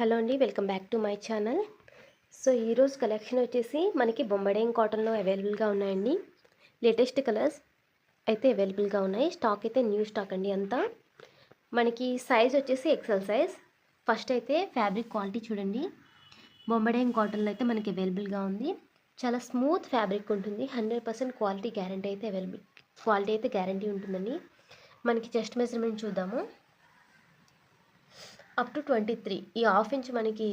Hello అండి welcome back to my channel. So ఈరోజు collection వచ్చేసి మనకి బొంబడేం కాటన్లో అవైలబుల్గా ఉన్నాయండి. లేటెస్ట్ కలర్స్ అయితే అవైలబుల్గా ఉన్నాయి. స్టాక్ అయితే న్యూ స్టాక్ అండి అంతా. మనకి సైజ్ వచ్చేసి ఎక్సెల్ సైజ్. ఫస్ట్ అయితే ఫ్యాబ్రిక్ క్వాలిటీ చూడండి. బొంబడేం కాటన్లో అయితే మనకి అవైలబుల్గా ఉంది. చాలా స్మూత్ ఫ్యాబ్రిక్ ఉంటుంది. హండ్రెడ్ పర్సెంట్ క్వాలిటీ గ్యారంటీ అయితే అవైలబుల్ క్వాలిటీ అయితే గ్యారంటీ ఉంటుందండి. మనకి చెస్ట్ మెజర్మెంట్ చూద్దాము. అప్ టు ట్వంటీ త్రీ ఈ హాఫ్ ఇంచ్ మనకి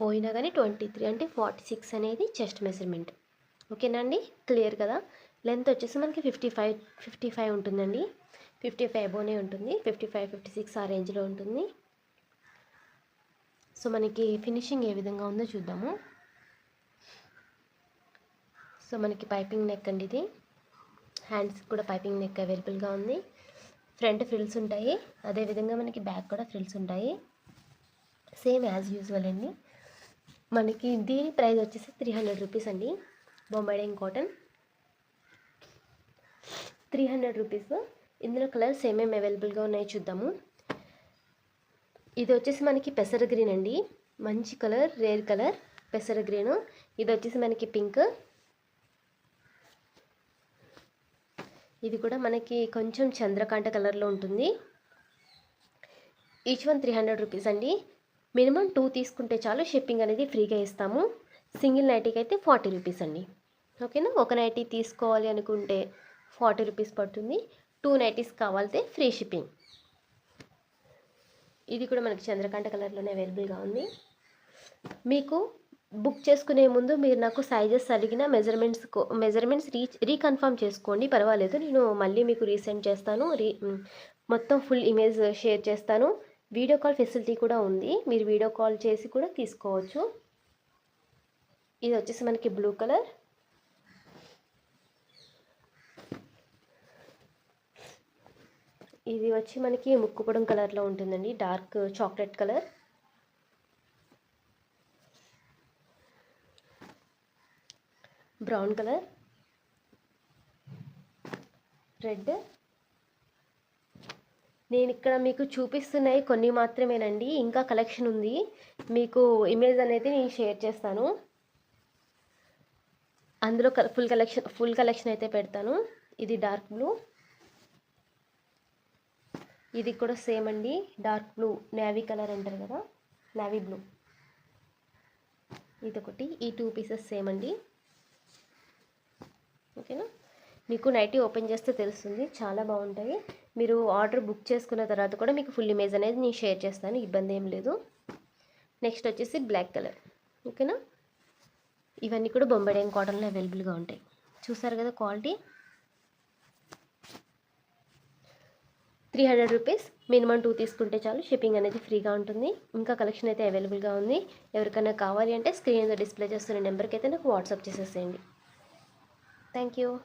పోయినా కానీ ట్వంటీ త్రీ అంటే ఫార్టీ సిక్స్ అనేది చెస్ట్ మెజర్మెంట్ ఓకేనా అండి క్లియర్ కదా? లెంత్ వచ్చేసి మనకి ఫిఫ్టీ ఫైవ్ ఫిఫ్టీ ఫైవ్ ఉంటుందండి. ఫిఫ్టీ ఫైవ్ అబోనే ఉంటుంది. ఫిఫ్టీ ఫైవ్ ఫిఫ్టీ సిక్స్ ఆ రేంజ్లో ఉంటుంది. సో మనకి ఫినిషింగ్ ఏ విధంగా ఉందో చూద్దాము. సో మనకి పైపింగ్ నెక్ అండి ఇది. హ్యాండ్స్కి కూడా పైపింగ్ నెక్ అవైలబుల్గా ఉంది. ఫ్రంట్ ఫ్రిల్స్ ఉంటాయి. అదేవిధంగా మనకి బ్యాక్ కూడా ఫ్రిల్స్ ఉంటాయి. సేమ్ యాజ్ యూజువల్ అండి. మనకి దీని ప్రైస్ వచ్చేసి త్రీ హండ్రెడ్ రూపీస్ అండి. Bombay Dyeing cotton. Three hundred rupees. ఇందులో కలర్స్ ఏమేమి అవైలబుల్గా ఉన్నాయో చూద్దాము. ఇది వచ్చేసి మనకి పెసర గ్రీన్ అండి. మంచి కలర్ రేర్ కలర్ పెసర గ్రీన్. ఇది వచ్చేసి మనకి పింక్. ఇది కూడా మనకి కొంచెం చంద్రకాంట కలర్లో ఉంటుంది. Each one three hundred rupees అండి. మినిమం టూ తీసుకుంటే చాలు షిప్పింగ్ అనేది ఫ్రీగా ఇస్తాము. సింగిల్ నైటీకి అయితే ఫార్టీ రూపీస్ అండి. ఓకేనా ఒక నైటీ తీసుకోవాలి అనుకుంటే ఫార్టీ రూపీస్ పడుతుంది. టూ నైటీస్ కావాలితే ఫ్రీ షిప్పింగ్ ఇది కూడా మనకి చంద్రకాంట కలర్లోనే అవైలబుల్గా ఉంది. మీకు బుక్ చేసుకునే ముందు మీరు నాకు సైజెస్ అడిగిన మెజర్మెంట్స్ మెజర్మెంట్స్ రీ రీకన్ఫర్మ్ చేసుకోండి. పర్వాలేదు నేను మళ్ళీ మీకు రీసెండ్ చేస్తాను. రీ మొత్తం ఫుల్ ఇమేజ్ షేర్ చేస్తాను. వీడియో కాల్ ఫెసిలిటీ కూడా ఉంది. మీరు వీడియో కాల్ చేసి కూడా తీసుకోవచ్చు. ఇది వచ్చేసి మనకి బ్లూ కలర్. ఇది వచ్చి మనకి ముక్కుపొడం కలర్లో ఉంటుందండి. Dark chocolate colour. Brown colour red. నేను ఇక్కడ మీకు చూపిస్తున్నాయి కొన్ని మాత్రమేనండి. ఇంకా కలెక్షన్ ఉంది. మీకు ఇమేజ్ అనేది నేను షేర్ చేస్తాను. అందులో ఫుల్ కలెక్షన్ ఫుల్ కలెక్షన్ అయితే పెడతాను. ఇది డార్క్ బ్లూ. ఇది కూడా సేమ్ అండి. డార్క్ బ్లూ నేవీ కలర్ అంటారు కదా. Navy blue. ఇది ఒకటి ఈ టూ పీసెస్ సేమ్ అండి. ఓకేనా? మీకు నైటీ ఓపెన్ చేస్తే తెలుస్తుంది. చాలా బాగుంటాయి. మీరు ఆర్డర్ బుక్ చేసుకున్న తర్వాత కూడా మీకు ఫుల్ ఇమేజ్ అనేది నేను షేర్ చేస్తాను. ఇబ్బంది ఏం లేదు. నెక్స్ట్ వచ్చేసి బ్లాక్ కలర్. ఓకేనా? ఇవన్నీ కూడా బొంబాయి కాటన్లో అవైలబుల్గా ఉంటాయి. చూసారు కదా quality? Three hundred rupees. Minimum two తీసుకుంటే చాలు. షిప్పింగ్ అనేది ఫ్రీగా ఉంటుంది. ఇంకా కలెక్షన్ అయితే అవైలబుల్గా ఉంది. ఎవరికైనా కావాలి అంటే స్క్రీన్ మీద డిస్ప్లే చేస్తున్న నెంబర్కి అయితే నాకు వాట్సాప్ చేసేసేయండి. Thank you.